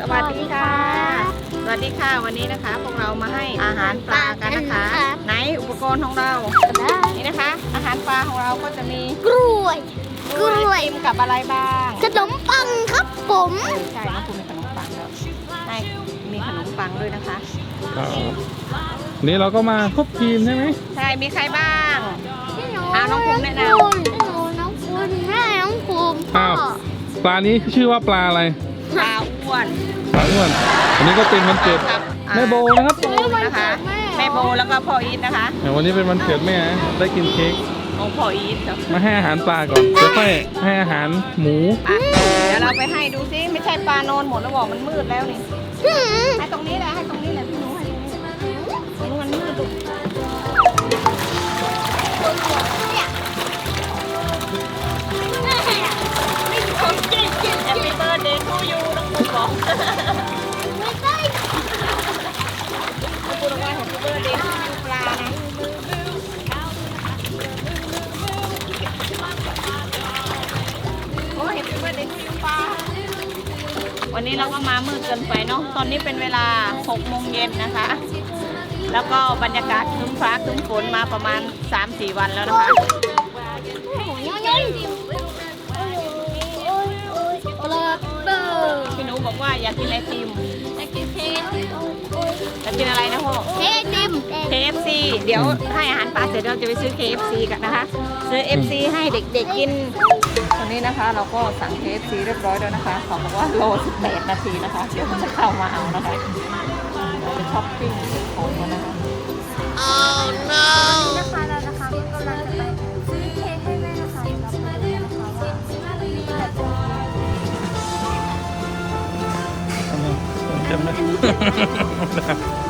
สวัสดีค่ะ สวัสดีค่ะวันนี้นะคะ พวกเรามาให้อาหารปลากันนะคะ ไหนอุปกรณ์ของเรานี่นะคะ อาหารปลาของเราก็จะมีกล้วยกล้วยไอติมกับอะไรบ้างขนมปังครับผมเออใช่น้องคุณมีขนมปังแล้วใช่มีขนมปังด้วยนะคะครับวันนี้เราก็มาครบทีมใช่ไหมใช่มีใครบ้างพี่หนูอ่าน้องภูมิแนะนำคุณพี่หนูน้องคุณแม่น้องภูมิพ่ออ้าวปลานี้ชื่อว่าปลาอะไรปลา อ้วนปลาอ้วนอันนี้ก็เป็นวันเกิดกับอ่าแม่โบนะครับปูนะคะ แม่โบแล้วก็พ่ออีทนะคะแต่วันนี้เป็นวันเกิดแม่นะได้กินเค้กของพ่ออีทครับมาให้อาหารปลาก่อนเดี๋ยวค่อยให้อาหารหมูอะเดี๋ยวเราไปให้ดูซิไม่ใช่ปลาโนนหมดแล้วบอกมันมืดแล้วนี่อืมให้ตรงนี้แหละให้ตรงนี้แหละ วันนี้เราก็มามืดเกินไปเนาะตอนนี้เป็นเวลา6โมงเย็นนะคะ แล้วก็บรรยากาศครึ้มฟ้าครึ้มฝนมาประมาณ 3-4 วันแล้วนะคะโอ้ยยังยังโอ้ยโอ้ยโอ้ยเบอร์พี่หนูบอกว่าอยากกินไอติมจะกินเค้กอยากกินอะไรนะพ่อเค้กติม KFC เดี๋ยวให้อาหารปลาเสร็จเราจะไปซื้อ KFC กันนะคะ ซื้อ FC ให้เด็กๆกินตอนนี้นะคะ เราก็สั่ง KFC เรียบร้อยแล้วนะคะเขาบอกว่าโล18นาทีนะคะ เดี๋ยวมันจะเข้ามาเอานะคะเราไปช้อปปิ้งของกันนะคะนะคะเรานะคะก็กำลังจะไปซื้อเค้กให้แม่นะคะเดี๋ยวเราไปดูนะคะว่ามีแบบไห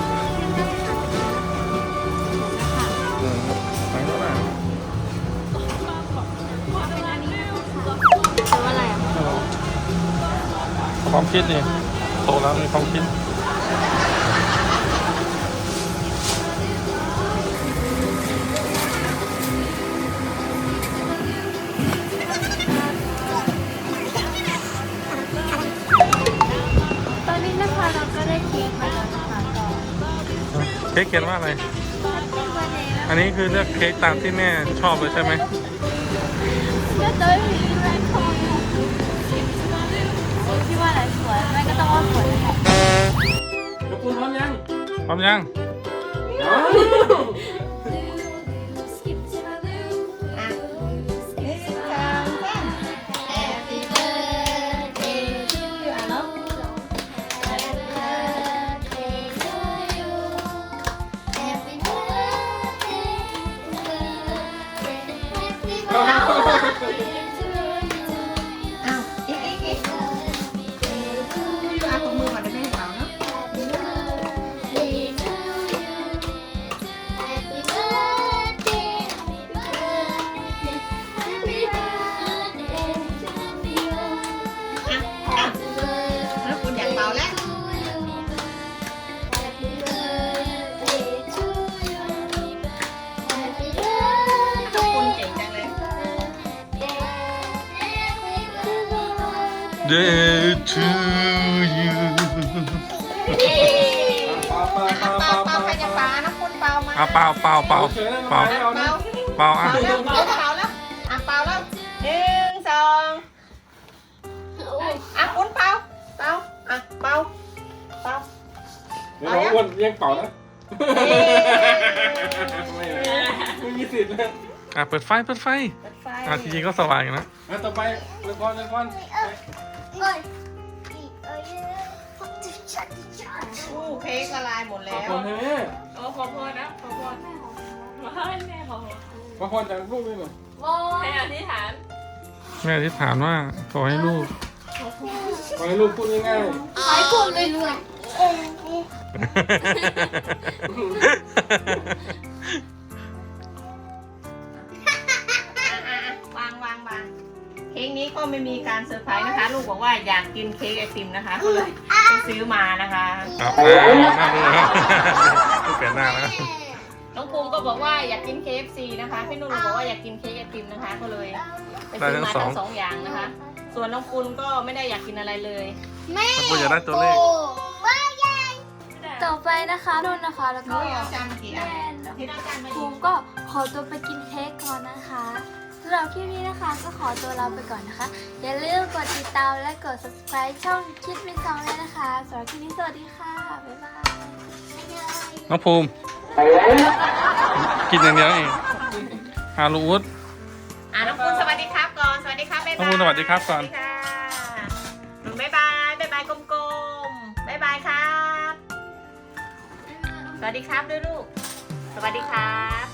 ความคิดนี่โตแล้วมีความคิดตอนนี้นะคะเราก็ได้เค้กมาแล้วนะคะก็เค้กเขียนว่าอะไรเป็นวันนี้อันนี้คือเลือกเค้กตามที่แม่ชอบเลยใช่ไหมก็ พร้อมยัง Day to you เป่าเป่าเป่าใครจะเป่านะคุณเป่ามาอะเป่าเป่าเป่าเป่าเป่าเป่าเป่าอะเป่าแล้วเป่าแล้วอะเป่าแล้วหนึ่งสองอะคุณเป่าเป่าอะเป่าเป่าเดี๋ยวน้องอ้วนเรียกเป่านะเย้ไม่ไม่มีสิทธิ์นะอะเปิดไฟเปิดไฟเปิดไฟอะจริงๆก็สว่างอยู่นะอะต่อไปเร็วก่อนเร็วก่อน อู้เค้กละลายหมดขแล้อบวคุณแม่โอ้ขอโทษนะขอโทษขอโทษแม่ขอโทษขอบคุณจากลูกด้วยหน่อยให้อธิษฐานแม่อธิษฐานว่าขอให้ลูก ขอให้ลูกพูดง่ายขายกูเลยรวยอะ กนี้ก็ไม่มีการเซอร์ไพรส์นะคะ ลูกบอกว่าอยากกินเค้กไอติมนะคะก็เลยไปซื้อมานะคะครับหน้าหน้าดูครับลูกเปลี่ยนหน้าแล้วน้องภูมิก็บอกว่าอยากกิน KFC นะคะพี่นุ่นบอกว่าอยากกินเค้กไอติมนะคะ ก็เลยไปซื้อมาทั้งสองอย่างนะคะ ส่วนน้องปุณก็ไม่ได้อยากกินอะไรเลยแม่น้องภูอยากได้ตัวเลขบ้ายังต่อไปนะคะนุ่นนะคะแล้วก็เอาจานมากี่อันที่เราจานมาภูกี่มิก็ขอตัวไปกินเค้กก่อนนะคะสำห รับคลิปนี้นะคะ ก็ขอตัวลาไปก่อนนะคะ อย่าลืมกดติดตามและกด subscribe ช่องคิดวินซองเลยนะคะสำหรับคลิปนี้สวัสดีค่ะ บ๊ายบายน้องภูมิ กินอย่างเดียวเองฮาลูวุฒอะน้องคุณสวัสดีครับก่อน สวัสดีครับบ๊ายบายน้องคุณสวัสดีครับก่อนสวัสดีค่ะหนูบ๊ายบายบ๊ายบายกลมๆบ๊ายบายครับ สวัสดีครับด้วยลูก สวัสดีครับ